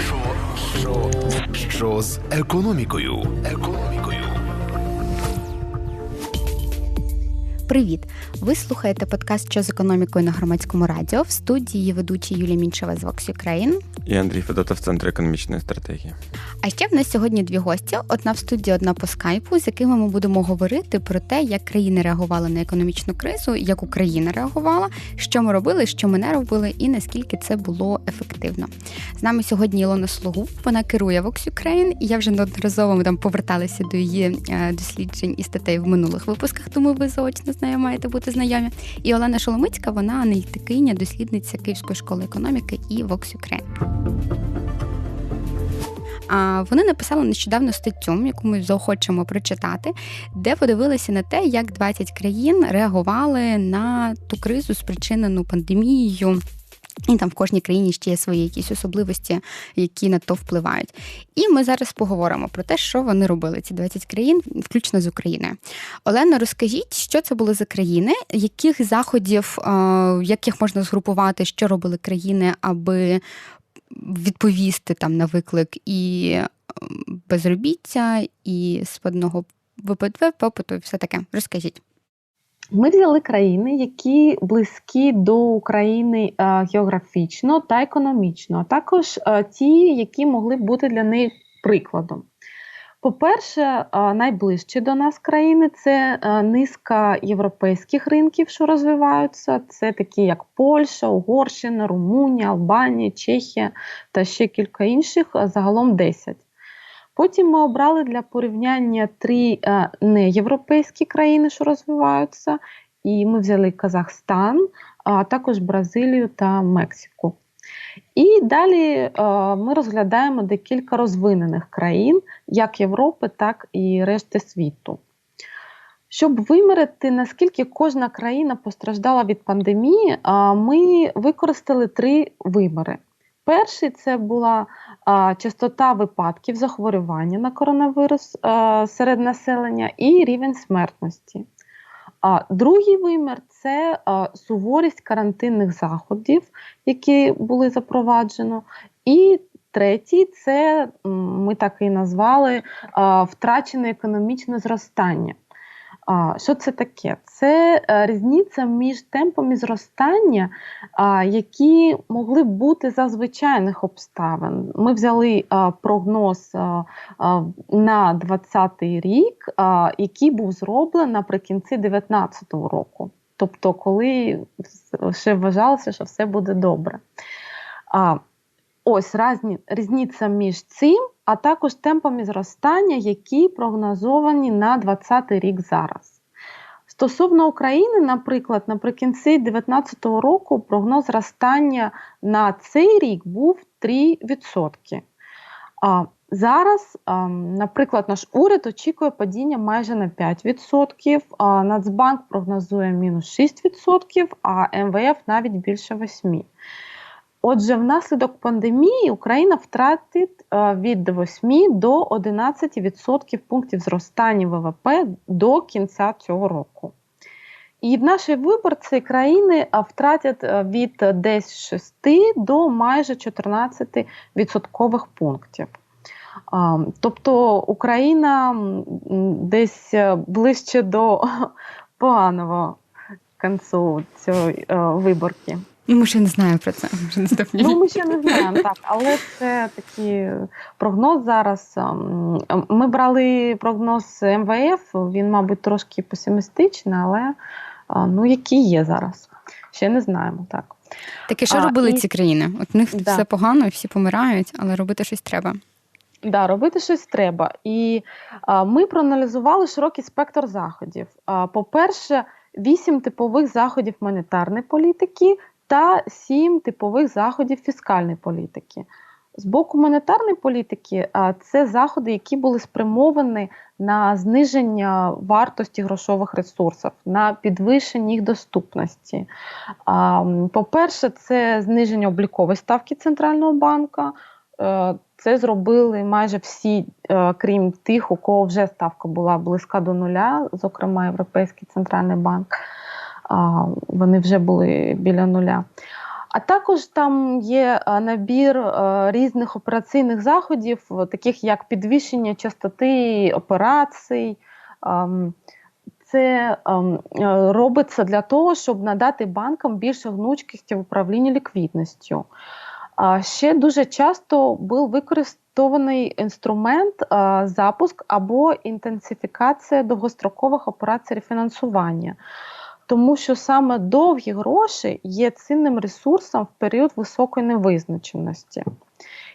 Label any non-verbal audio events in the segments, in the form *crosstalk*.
Що, що, що з економікою? Економікою. Привіт! Ви слухаєте подкаст «Що з економікою на громадському радіо в студії ведучі Юлія Мінчева з Vox Ukraine. І Андрій Федотов, Центр економічної стратегії. А ще в нас сьогодні дві гості: одна в студії, одна по скайпу, з якими ми будемо говорити про те, як країни реагували на економічну кризу, як Україна реагувала, що ми робили, що ми не робили, і наскільки це було ефективно. З нами сьогодні Ілона Слугу. Вона керує Vox Ukraine, і я вже неодноразово ми там поверталася до її е, досліджень і статей в минулих випусках, тому ви заочно з нею маєте бути знайомі. І Олена Шоломицька, вона аналітикиня, дослідниця Київської школи економіки і Vox Ukraine. А вони написали нещодавно статтю, яку ми заохочемо прочитати, де подивилися на те, як 20 країн реагували на ту кризу, спричинену пандемією. І там в кожній країні ще є свої якісь особливості, які на то впливають. І ми зараз поговоримо про те, що вони робили, ці 20 країн, включно з Україною. Олено, розкажіть, що це були за країни, яких заходів, яких можна згрупувати, що робили країни, аби відповісти там на виклик і безробіття, і складного ВПДВ, попиту, і все таке. Розкажіть. Ми взяли країни, які близькі до України е, географічно та економічно, а також е, ті, які могли б бути для неї прикладом. По-перше, е, найближчі до нас країни це низка європейських ринків, що розвиваються. Це такі, як Польща, Угорщина, Румунія, Албанія, Чехія та ще кілька інших, загалом 10. Потім ми обрали для порівняння три е, неєвропейські країни, що розвиваються, і ми взяли Казахстан, а також Бразилію та Мексику. І далі е, ми розглядаємо декілька розвинених країн, як Європи, так і решти світу. Щоб вимірити, наскільки кожна країна постраждала від пандемії, ми використали три виміри. Перший це була а, частота випадків захворювання на коронавірус а, серед населення і рівень смертності. А другий вимір це а, суворість карантинних заходів, які були запроваджено. І третій це ми так і назвали а, втрачене економічне зростання. Що це таке? Це е, різниця між темпами зростання, які могли б бути за звичайних обставин. Ми взяли прогноз на 2020 рік, який був зроблений наприкінці 2019 року. Тобто, коли ще вважалося, що все буде добре. Ось різниця між цим а також темпами зростання, які прогнозовані на 2020 рік зараз. Стосовно України, наприклад, наприкінці 2019 року прогноз зростання на цей рік був 3%. А Зараз, наприклад, наш уряд очікує падіння майже на 5%, а Нацбанк прогнозує мінус 6%, а МВФ навіть більше 8%. Отже, внаслідок пандемії Україна втратить від 8 до 11% пунктів зростання ВВП до кінця цього року. І в нашій виборці країни е, втратять е, від десь 6 до майже 14 відсоткових пунктів. Тобто Україна десь ближче до *laughs* поганого кінцю цієї виборки. Ну, ми ще не знаємо про це. Ми ще не ну, ми ще не знаємо, так. Але це такий прогноз зараз. Ем, ми брали прогноз МВФ, він, мабуть, трошки песимістичний, але ну, який є зараз. Ще не знаємо. так. Так і що а, робили і... ці країни? От в них да. все погано, всі помирають, але робити щось треба. Да, робити щось треба. І а, ми проаналізували широкий спектр заходів. А, По-перше, вісім типових заходів монетарної політики, та сім типових заходів фіскальної політики. З боку монетарної політики, це заходи, які були спрямовані на зниження вартості грошових ресурсів, на підвищення їх доступності. По-перше, це зниження облікової ставки центрального банка. Е, це зробили майже всі, е, крім тих, у кого вже ставка була близька до нуля, зокрема Європейський центральний банк вони вже були біля нуля. А також там є е, набір е, різних операційних заходів, е, таких як підвищення частоти операцій. Ем, Це ем, робиться для того, щоб надати банкам більше гнучкості в управлінні ліквідністю. Ще дуже часто був використований інструмент запуск або інтенсифікація довгострокових операцій рефінансування тому що саме довгі гроші є цінним ресурсом в період високої невизначеності.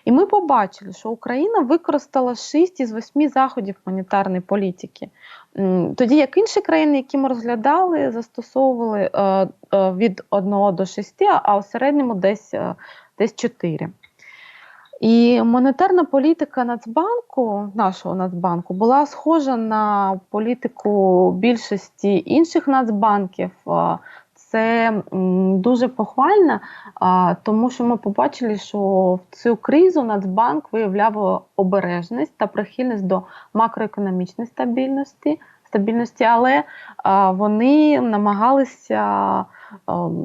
І ми побачили, що Україна використала 6 із 8 заходів монетарної політики. Тоді як інші країни, які ми розглядали, застосовували е, е, від 1 до 6, а у середньому десь, е, десь 4. І монетарна політика Нацбанку, нашого Нацбанку, була схожа на політику більшості інших нацбанків. Це дуже похвально, тому що ми побачили, що в цю кризу Нацбанк виявляв обережність та прихильність до макроекономічної стабільності, стабільності, але вони намагалися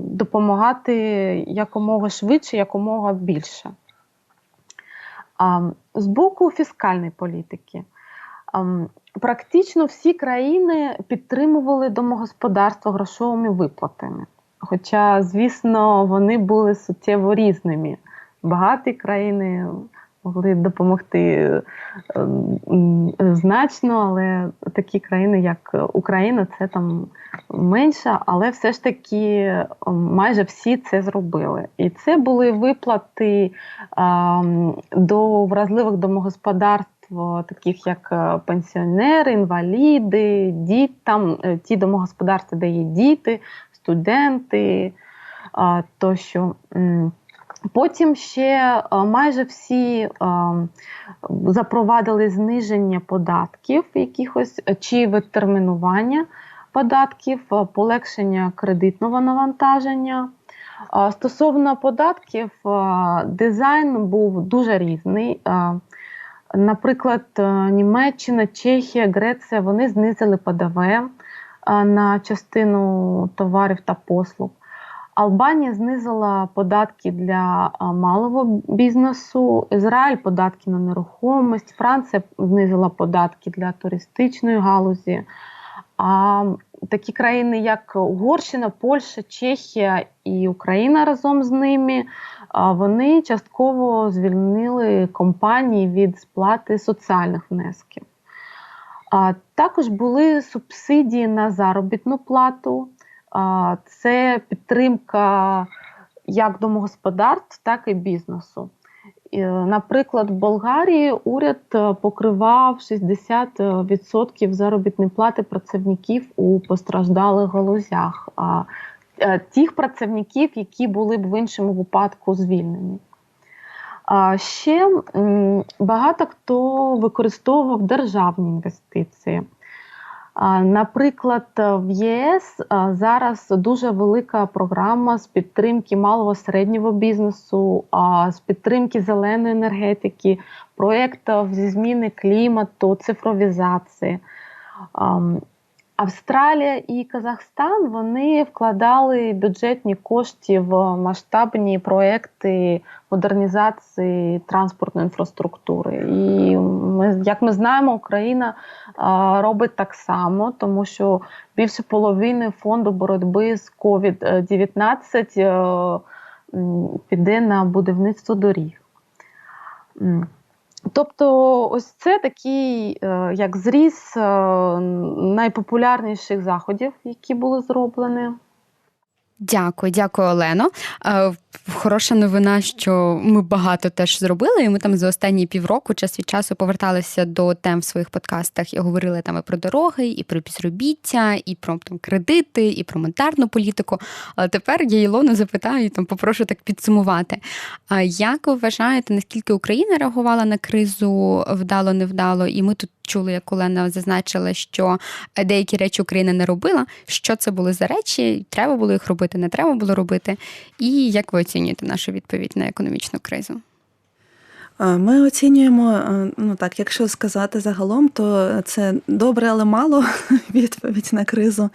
допомагати якомога швидше, якомога більше. З боку фіскальної політики. Практично всі країни підтримували домогосподарство грошовими виплатами. Хоча, звісно, вони були суттєво різними. Багаті країни могли допомогти ем, значно, але такі країни, як Україна, це там менше, але все ж таки ем, майже всі це зробили. І це були виплати ем, до вразливих домогосподарств. Таких як е, пенсіонери, інваліди, діти, е, ті домогосподарства, де є діти, студенти тощо. Потім ще е, майже всі е, запровадили зниження податків, якихось чи відтермінування податків, е, полегшення кредитного навантаження. Стосовно податків, дизайн був дуже різний. Наприклад, Німеччина, Чехія, Греція вони знизили ПДВ на частину товарів та послуг. Албанія знизила податки для малого бізнесу, Ізраїль податки на нерухомість, Франція знизила податки для туристичної галузі. А такі країни, як Угорщина, Польща, Чехія і Україна разом з ними, вони частково звільнили компанії від сплати соціальних внесків. А також були субсидії на заробітну плату це підтримка як домогосподарств, так і бізнесу. Наприклад, в Болгарії уряд е, покривав 60% заробітної плати працівників у постраждалих галузях, е, тих працівників, які були б в іншому випадку звільнені. Ще багато хто використовував державні інвестиції. Наприклад, в ЄС зараз дуже велика програма з підтримки малого середнього бізнесу, з підтримки зеленої енергетики, проєктів зі зміни клімату, цифровізації. Австралія і Казахстан вони вкладали бюджетні кошти в масштабні проекти модернізації транспортної інфраструктури. І ми, як ми знаємо, Україна робить так само, тому що більше половини фонду боротьби з COVID-19 піде на будівництво доріг. Тобто, ось це такий е, як зріз е, найпопулярніших заходів, які були зроблені. Дякую, дякую, Олено. Е, хороша новина, що ми багато теж зробили, і ми там за останні півроку час від часу поверталися до тем в своїх подкастах і говорили там і про дороги, і про безробіття, і про там кредити, і про монетарну політику. Але тепер я Ілону запитаю, там попрошу так підсумувати. А як ви вважаєте, наскільки Україна реагувала на кризу вдало, невдало? І ми тут чули, як Олена зазначила, що деякі речі Україна не робила. Що це були за речі? Треба було їх робити, не треба було робити. І як ви оцінюєте нашу відповідь на економічну кризу? Ми оцінюємо, ну так, якщо сказати загалом, то це добре, але мало *laughs* відповідь на кризу.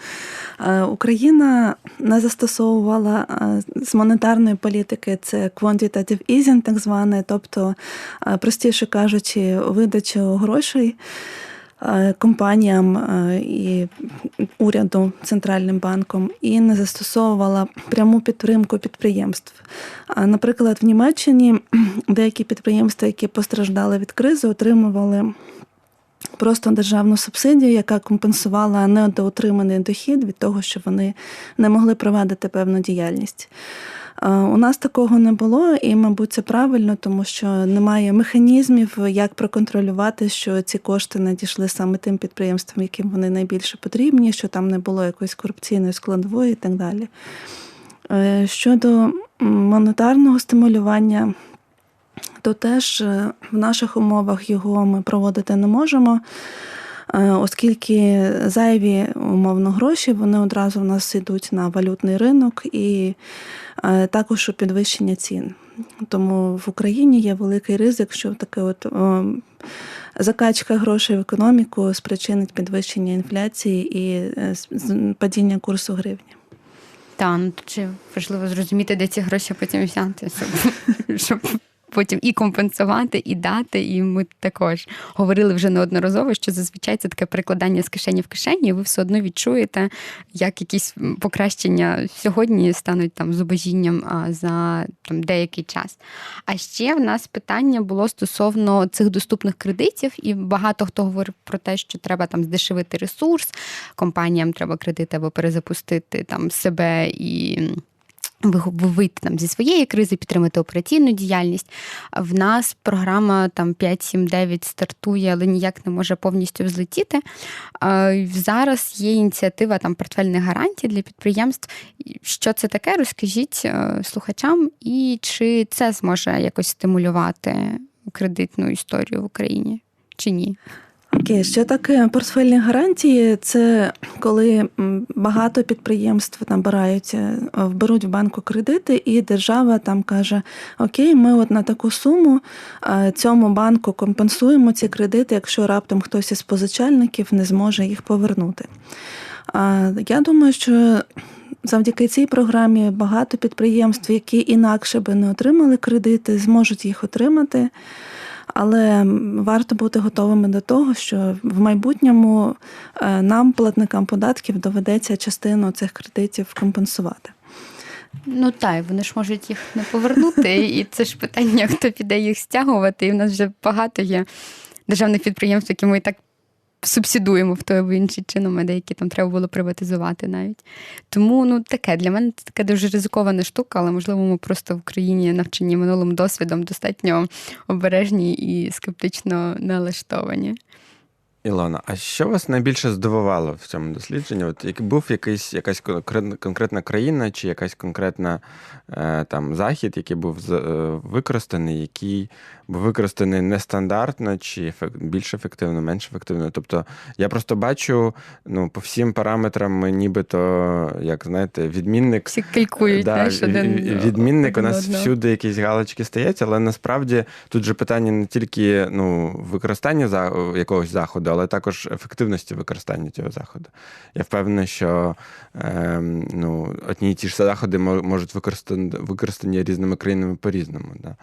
Україна не застосовувала з монетарної політики це quantitative easing, так зване, тобто, простіше кажучи, видачу грошей. Е, компаніям е, і уряду центральним банком і не застосовувала пряму підтримку підприємств. Наприклад, в Німеччині *clears throat* деякі підприємства, які постраждали від кризи, отримували. Просто державну субсидію, яка компенсувала недоотриманий дохід від того, що вони не могли провадити певну діяльність. У нас такого не було, і, мабуть, це правильно, тому що немає механізмів, як проконтролювати, що ці кошти надійшли саме тим підприємствам, яким вони найбільше потрібні, що там не було якоїсь корупційної складової і так далі. Е, щодо монетарного стимулювання, то теж е, в наших умовах його ми проводити не можемо. Е, оскільки зайві умовно гроші вони одразу в нас йдуть на валютний ринок і е, також у підвищення цін. Тому в Україні є великий ризик, що таке от закачка грошей в економіку спричинить підвищення інфляції і е, падіння курсу гривні. Та ну же важливо зрозуміти, де ці гроші потім взяти, щоб *laughs* щоб потім і компенсувати, і дати. І ми також говорили вже неодноразово, що зазвичай це таке перекладання з кишені в кишені, і ви все одно відчуєте, як якісь покращення сьогодні стануть там зубожінням за там деякий час. А ще в нас питання було стосовно цих доступних кредитів, і багато хто говорив про те, що треба там здешевити ресурс, компаніям треба кредити або перезапустити там себе і вийти там зі своєї кризи, підтримати операційну діяльність. В нас програма там 5-7-9 стартує, але ніяк не може повністю взлетіти. Зараз є ініціатива там портфельних гарантій для підприємств. Що це таке? Розкажіть е, слухачам, і чи це зможе якось стимулювати кредитну історію в Україні чи ні? Окей, що таке портфельні гарантії? Це коли багато підприємств набираються, беруть в банку кредити, і держава там каже: Окей, ми от на таку суму цьому банку компенсуємо ці кредити, якщо раптом хтось із позичальників не зможе їх повернути. Я думаю, що завдяки цій програмі багато підприємств, які інакше би не отримали кредити, зможуть їх отримати. Але варто бути готовими до того, що в майбутньому е, нам, платникам податків, доведеться частину цих кредитів компенсувати. Ну так, вони ж можуть їх не повернути, *laughs* і це ж питання, хто піде їх стягувати. І в нас вже багато є державних підприємств, які ми і так субсидуємо в той або інший чином, а деякі там треба було приватизувати навіть. Тому ну таке для мене це така дуже ризикована штука, але можливо ми просто в Україні навчені минулим досвідом достатньо обережні і скептично налаштовані. Ілона, а що вас найбільше здивувало в цьому дослідженні? От як був якийсь якась конкретна країна чи якась конкретна е, там захід, який був е, використаний, який використаний нестандартно, чи більш ефективно, менш ефективно? Тобто я просто бачу ну, по всім параметрам, ми нібито, як знаєте, відмінник Всі калькують, да, знаєш, один відмінник. Один у нас одного. всюди якісь галочки стоять, але насправді тут же питання не тільки ну, використання за якогось заходу але також ефективності використання цього заходу. Я впевнений, що е, ну, одні і ті ж заходи можуть використані різними країнами по-різному. Да?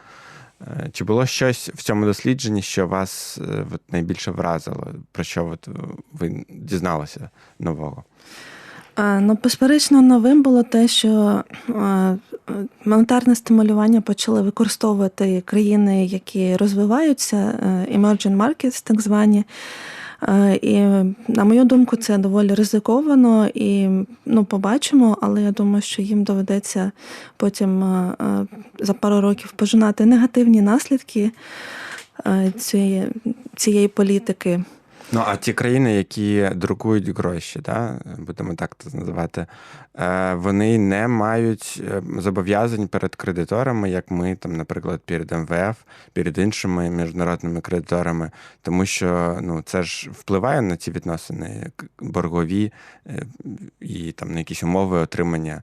Е, чи було щось в цьому дослідженні, що вас е, от, найбільше вразило, про що от, ви дізналися нового? Ну, безперечно, новим було те, що монетарне стимулювання почали використовувати країни, які розвиваються, е, emerging markets, так звані. Е, і, на мою думку, це доволі ризиковано і ну, побачимо, але я думаю, що їм доведеться потім е, е, за пару років пожинати негативні наслідки цієї, цієї політики. Ну, а ті країни, які друкують гроші, да, будемо так це називати, е, вони не мають е, зобов'язань перед кредиторами, як ми, там, наприклад, перед МВФ, перед іншими міжнародними кредиторами, тому що ну, це ж впливає на ці відносини боргові е, і там на якісь умови отримання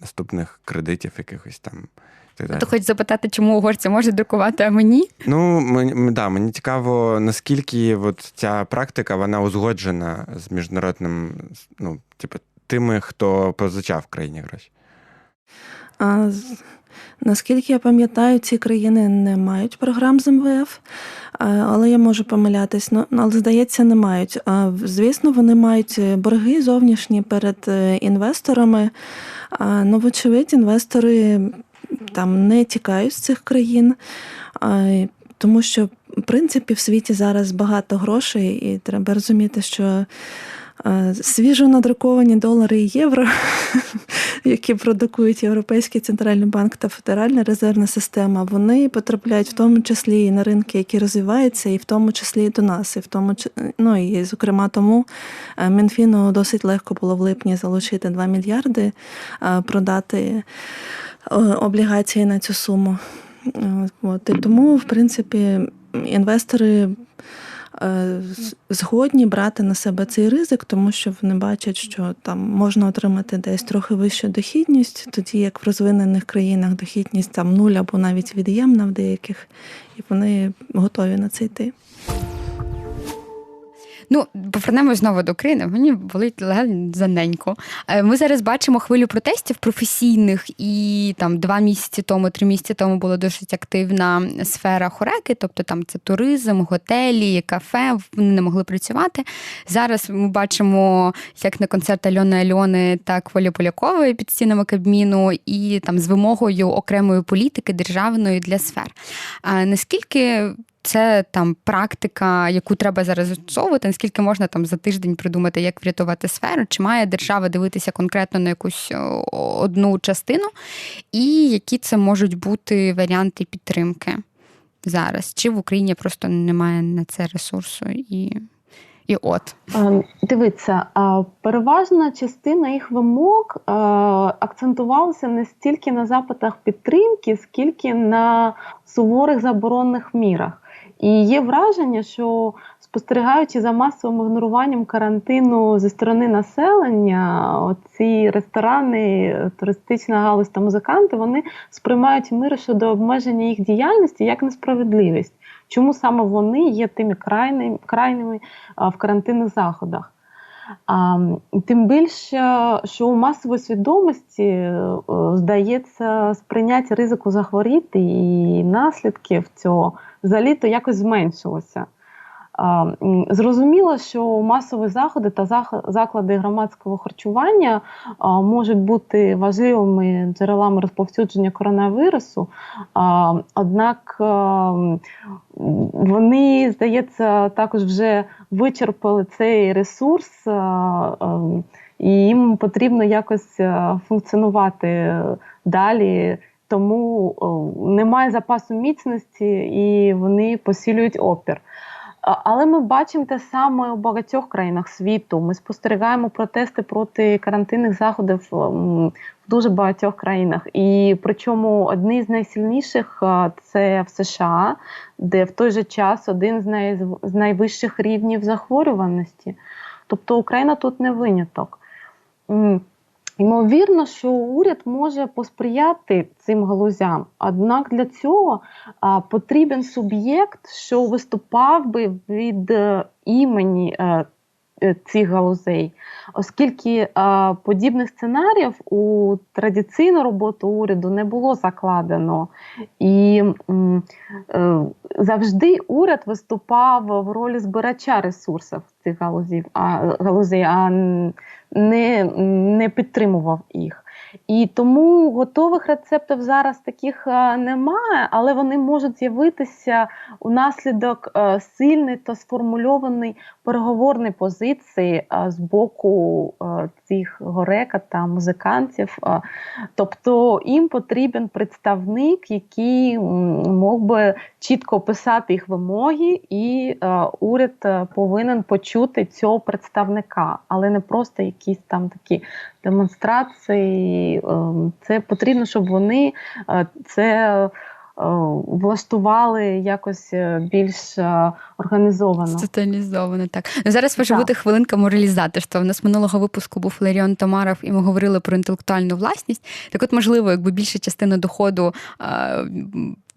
наступних кредитів якихось там Так Ти хочеш запитати, чому угорці можуть друкувати, а мені? Ну мені, да, мені цікаво, наскільки от ця практика вона узгоджена з міжнародним, ну, типу, тими, хто позичав в країні гроші. А, Наскільки я пам'ятаю, ці країни не мають програм з МВФ, але я можу помилятись. Ну, але здається, не мають. Звісно, вони мають борги зовнішні перед е, інвесторами. Ну, вочевидь, інвестори там не тікають з цих країн, тому що, в принципі, в світі зараз багато грошей, і треба розуміти, що. Свіжо надруковані долари і євро, *laughs* які продукують Європейський центральний банк та Федеральна резервна система, вони потрапляють в тому числі і на ринки, які розвиваються, і в тому числі і до нас. І в тому ну і зокрема тому е, Мінфіну досить легко було в липні залучити 2 мільярди, е, продати облігації на цю суму. От. І тому, в принципі, інвестори. Е, згодні брати на себе цей ризик, тому що вони бачать, що там можна отримати десь трохи вищу дохідність, тоді як в розвинених країнах дохідність там нуль або навіть від'ємна в деяких, і вони готові на це йти. Ну, повернемось знову до України. Мені болить заненько. Е, ми зараз бачимо хвилю протестів професійних, і там два місяці тому, три місяці тому була досить активна сфера хореки, тобто там це туризм, готелі, кафе. Вони не могли працювати. Зараз ми бачимо як на концерт Альони Альони, так Волі Полякової під стінами Кабміну, і там з вимогою окремої політики державної для сфер. А наскільки це там практика, яку треба зараз застосовувати, наскільки можна там за тиждень придумати, як врятувати сферу, чи має держава дивитися конкретно на якусь одну частину, і які це можуть бути варіанти підтримки зараз? Чи в Україні просто немає на це ресурсу і. І от дивіться, переважна частина їх вимог акцентувалася не стільки на запитах підтримки, скільки на суворих заборонних мірах. І є враження, що спостерігаючи за масовим ігноруванням карантину зі сторони населення, ці ресторани, туристична галузь та музиканти вони сприймають мир щодо обмеження їх діяльності як несправедливість. Чому саме вони є тими крайними, крайними в карантинних заходах? А, Тим більше, що у масової свідомості е, здається сприйняття ризику захворіти і наслідків цього за літо якось зменшилося. Зрозуміло, що масові заходи та заклади громадського харчування можуть бути важливими джерелами розповсюдження коронавірусу, однак вони, здається, також вже вичерпали цей ресурс, і їм потрібно якось функціонувати далі. Тому немає запасу міцності і вони посилюють опір. Але ми бачимо те саме у багатьох країнах світу. Ми спостерігаємо протести проти карантинних заходів в дуже багатьох країнах. І причому одні з найсильніших це в США, де в той же час один з, най... з найвищих рівнів захворюваності. Тобто Україна тут не виняток. Ймовірно, що уряд може посприяти цим галузям, однак для цього потрібен суб'єкт, що виступав би від е, імені е, цих галузей, оскільки а, подібних сценаріїв у традиційну роботу уряду не було закладено, і м, е, завжди уряд виступав в ролі збирача ресурсів цих галузів, а галузей. а не, не підтримував їх. І тому готових рецептів зараз таких е, немає, але вони можуть з'явитися унаслідок е, сильної та сформульованої переговорної позиції е, з боку цих горека та музикантів. Тобто їм потрібен представник, який мог би чітко описати їх вимоги, і уряд повинен почути цього представника, але не просто якісь там такі демонстрації. Ем, це потрібно, щоб вони е, це влаштували якось більш організовано. Тоталізовано, так. Ну, Зараз може бути хвилинка моралізаторства. У нас минулого випуску був Ларіон Тамаров, і ми говорили про інтелектуальну власність. Так, от, можливо, якби більша частина доходу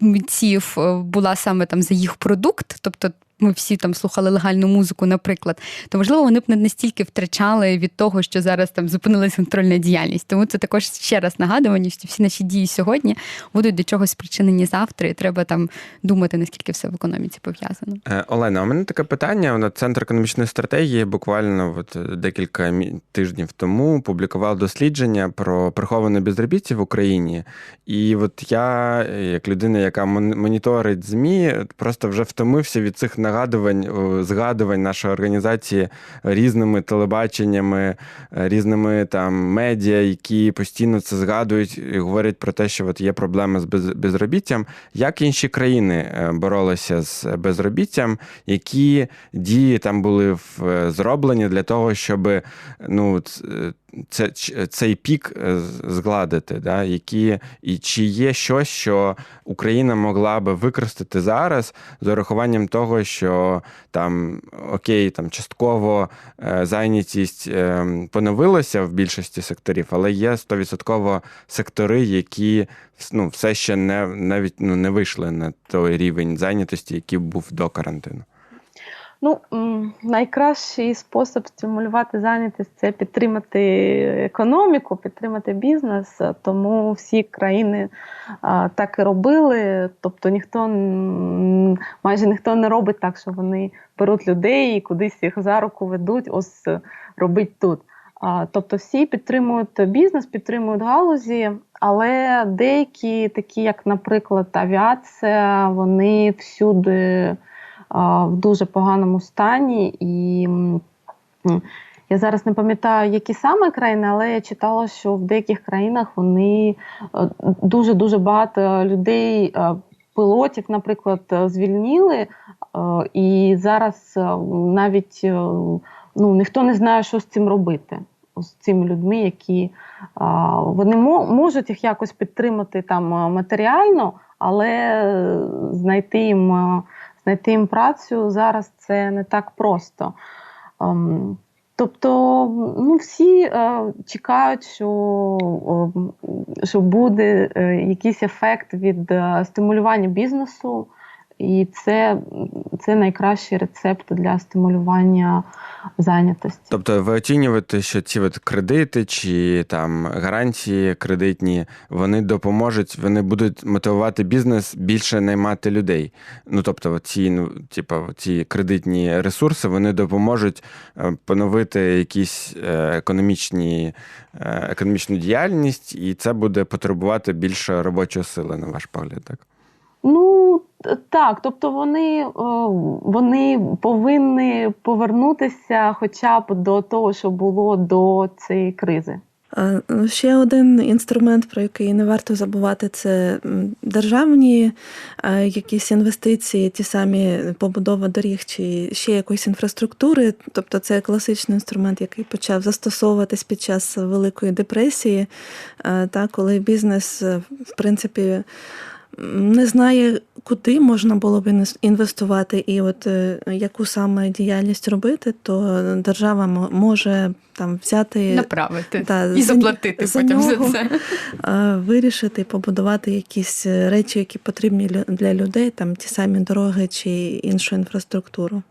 митців була саме там за їх продукт, тобто ми всі там слухали легальну музику, наприклад, то можливо вони б не настільки втрачали від того, що зараз там зупинилася контрольна діяльність. Тому це також ще раз нагадування, що всі наші дії сьогодні будуть до чогось спричинені завтра, і треба там думати, наскільки все в економіці пов'язано. Е, Олена, у мене таке питання. На центр економічної стратегії буквально от декілька тижнів тому публікував дослідження про приховане безробіття в Україні. І от я, як людина, яка моніторить ЗМІ, просто вже втомився від цих нагадувань, згадувань нашої організації різними телебаченнями, е, різними там медіа, які постійно це згадують і говорять про те, що от є проблеми з безробіттям. Як інші країни е, боролися з безробіттям, які дії там були е, зроблені для того, щоб ну це, цей пік згладити, да, які, і чи є щось, що Україна могла би використати зараз з урахуванням того, що там окей, там частково е, зайнятість е, поновилася в більшості секторів, але є 100% сектори, які ну, все ще не навіть ну, не вийшли на той рівень зайнятості, який був до карантину. Ну, найкращий спосіб стимулювати зайнятість це підтримати економіку, підтримати бізнес. Тому всі країни так і робили. Тобто ніхто майже ніхто не робить так, що вони беруть людей і кудись їх за руку ведуть, ось робить тут. Тобто всі підтримують бізнес, підтримують галузі, але деякі, такі, як, наприклад, авіація, вони всюди в дуже поганому стані. І я зараз не пам'ятаю, які саме країни, але я читала, що в деяких країнах вони дуже дуже багато людей. Пілотів, наприклад, звільнили, і зараз навіть ну, ніхто не знає, що з цим робити, з цими людьми, які вони можуть їх якось підтримати там матеріально, але знайти їм знайти їм працю зараз це не так просто. Ем, тобто ну, всі е, чекають, що що буде е, якийсь ефект від е, стимулювання бізнесу. І це це найкращий рецепт для стимулювання зайнятості. Тобто, ви оцінюєте, що ці от кредити чи там гарантії кредитні вони допоможуть, вони будуть мотивувати бізнес більше наймати людей. Ну тобто, ці ну, типу, ці кредитні ресурси вони допоможуть е, поновити якісь е, економічні, е, економічну діяльність, і це буде потребувати більше робочої сили, на ваш погляд, так? Ну так, тобто вони вони повинні повернутися хоча б до того, що було до цієї кризи. Ну, ще один інструмент, про який не варто забувати, це державні якісь інвестиції, ті самі побудова доріг чи ще якоїсь інфраструктури. Тобто це класичний інструмент, який почав застосовуватись під час Великої депресії, та коли бізнес, в принципі, не знає, куди можна було б інвестувати, і от е, яку саме діяльність робити, то держава може там взяти направити та, і заплатити за потім нього, за це. Вирішити, побудувати якісь речі, які потрібні для людей, там ті самі дороги чи іншу інфраструктуру.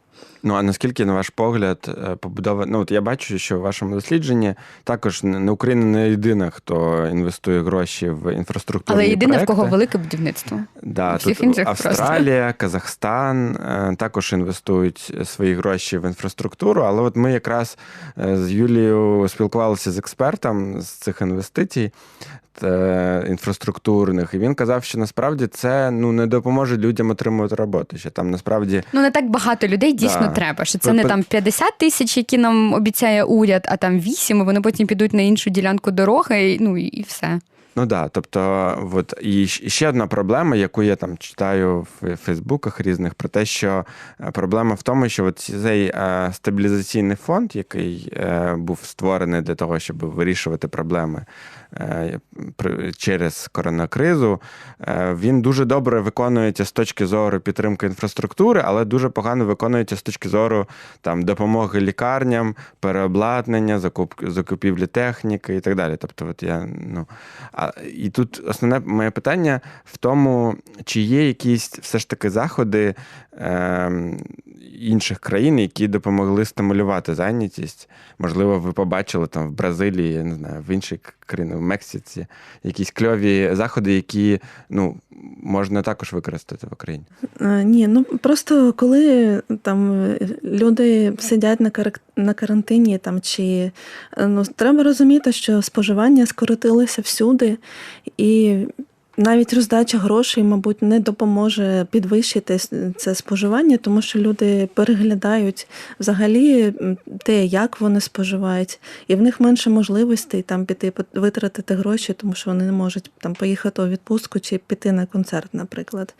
Ну а наскільки, на ваш погляд, е, побудова? Ну от я бачу, що в вашому дослідженні також не Україна не єдина, хто інвестує гроші в інфраструктуру. Але єдина, в кого велике будівництво. Да, тут Австралія, просто. Казахстан е, також інвестують свої гроші в інфраструктуру. Але от ми якраз е, з Юлією спілкувалися з експертом з цих інвестицій. Інфраструктурних, і він казав, що насправді це ну не допоможе людям отримувати роботу. Що там насправді ну не так багато людей дійсно да. Треба. Що це не там 50 тисяч, які нам обіцяє уряд, а там 8, і Вони потім підуть на іншу ділянку дороги, і, ну і все. Ну да, тобто, от і ще одна проблема, яку я там читаю в Фейсбуках різних, про те, що е, проблема в тому, що от цей е, стабілізаційний фонд, який був створений для того, щоб вирішувати проблеми через коронакризу, він дуже добре виконується з точки зору підтримки інфраструктури, але дуже погано виконується з точки зору там допомоги лікарням, переобладнання, закупівлі техніки і так далі. Тобто, от я ну а і тут основне моє питання в тому, чи є якісь все ж таки заходи е, інших країн, які допомогли стимулювати зайнятість. Можливо, ви побачили там в Бразилії, я не знаю, в інших країнах, в Мексиці, якісь кльові заходи, які ну, можна також використати в Україні. А, ні, ну просто коли там люди сидять на на карантині, там чи ну треба розуміти, що споживання скоротилося всюди, і навіть роздача грошей, мабуть, не допоможе підвищити це споживання, тому що люди переглядають взагалі те, як вони споживають, і в них менше можливостей там піти витратити гроші, тому що вони не можуть там поїхати у відпустку чи піти на концерт, наприклад.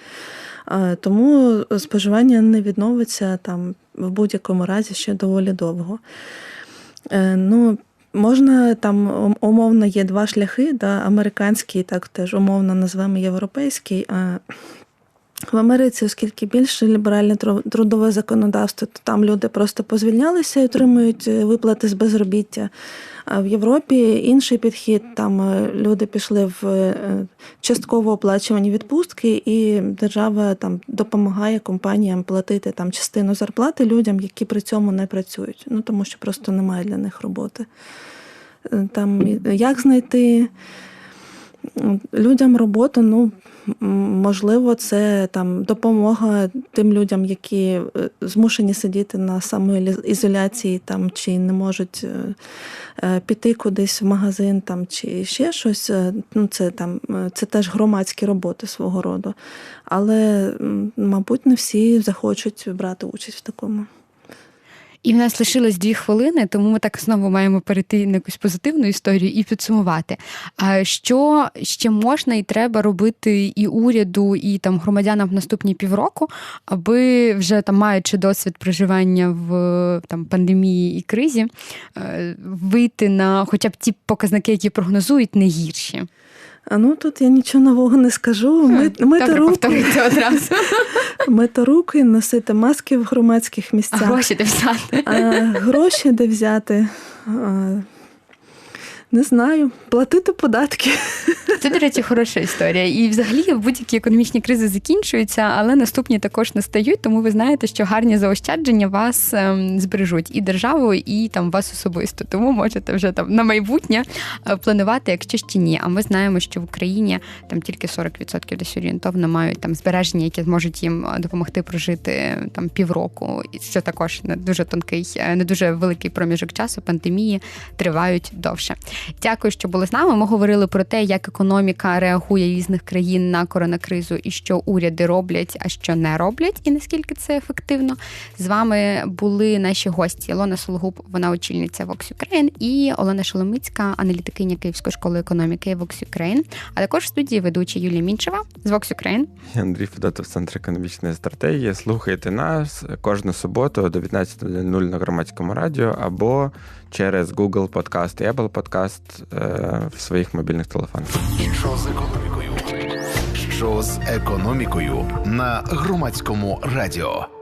Тому споживання не відновиться там в будь-якому разі ще доволі довго. Е, ну, Можна там умовно є два шляхи, да, американський, так теж умовно назвемо європейський. А в Америці, оскільки більше ліберальне трудове законодавство, то там люди просто позвільнялися і отримують е, виплати з безробіття. А в Європі інший підхід, там е, люди пішли в е, частково оплачувані відпустки, і держава там допомагає компаніям платити там частину зарплати людям, які при цьому не працюють. Ну тому що просто немає для них роботи. Там як знайти людям роботу, ну можливо, це там допомога тим людям, які е, змушені сидіти на самоізоляції там чи не можуть е, е, піти кудись в магазин там чи ще щось. Ну, Це там це теж громадські роботи свого роду. Але, мабуть, не всі захочуть брати участь в такому. І в нас лишилось дві хвилини, тому ми так знову маємо перейти на якусь позитивну історію і підсумувати. Що ще можна і треба робити і уряду, і там громадянам в наступні півроку, аби вже там маючи досвід проживання в там пандемії і кризі, е, вийти на хоча б ті показники, які прогнозують, не гірші. А ну тут я нічого нового не скажу. Ми, Добре, руку, одразу. *laughs* Мити руки, носити маски в громадських місцях. А Гроші де взяти. А, Гроші де взяти. А, не знаю, платити податки. Це, до речі, хороша історія. І взагалі будь-які економічні кризи закінчуються, але наступні також настають, тому ви знаєте, що гарні заощадження вас ем, збережуть і державу, і там вас особисто. Тому можете вже там на майбутнє е, планувати, якщо ще ні. А ми знаємо, що в Україні там тільки 40% десь орієнтовно мають там збереження, які зможуть їм е, допомогти прожити там півроку. Що також не дуже тонкий, е, не дуже великий проміжок часу. Пандемії тривають довше. Дякую, що були з нами. Ми говорили про те, як економіка реагує різних країн на коронакризу і що уряди роблять, а що не роблять, і наскільки це ефективно. З вами були наші гості Ілона Сологуб, вона очільниця Vox Ukraine, і Олена Шоломицька, аналітикиня Київської школи економіки Vox Ukraine, а також в студії ведуча Юлія Мінчева з Vox Ukraine. Андрій Федотов, Центр економічної стратегії. Слухайте нас кожну суботу до 19.00 на громадському радіо або через Google Podcast і Apple Podcast е, в своїх мобільних телефонах. Що з економікою? Що з економікою на громадському радіо?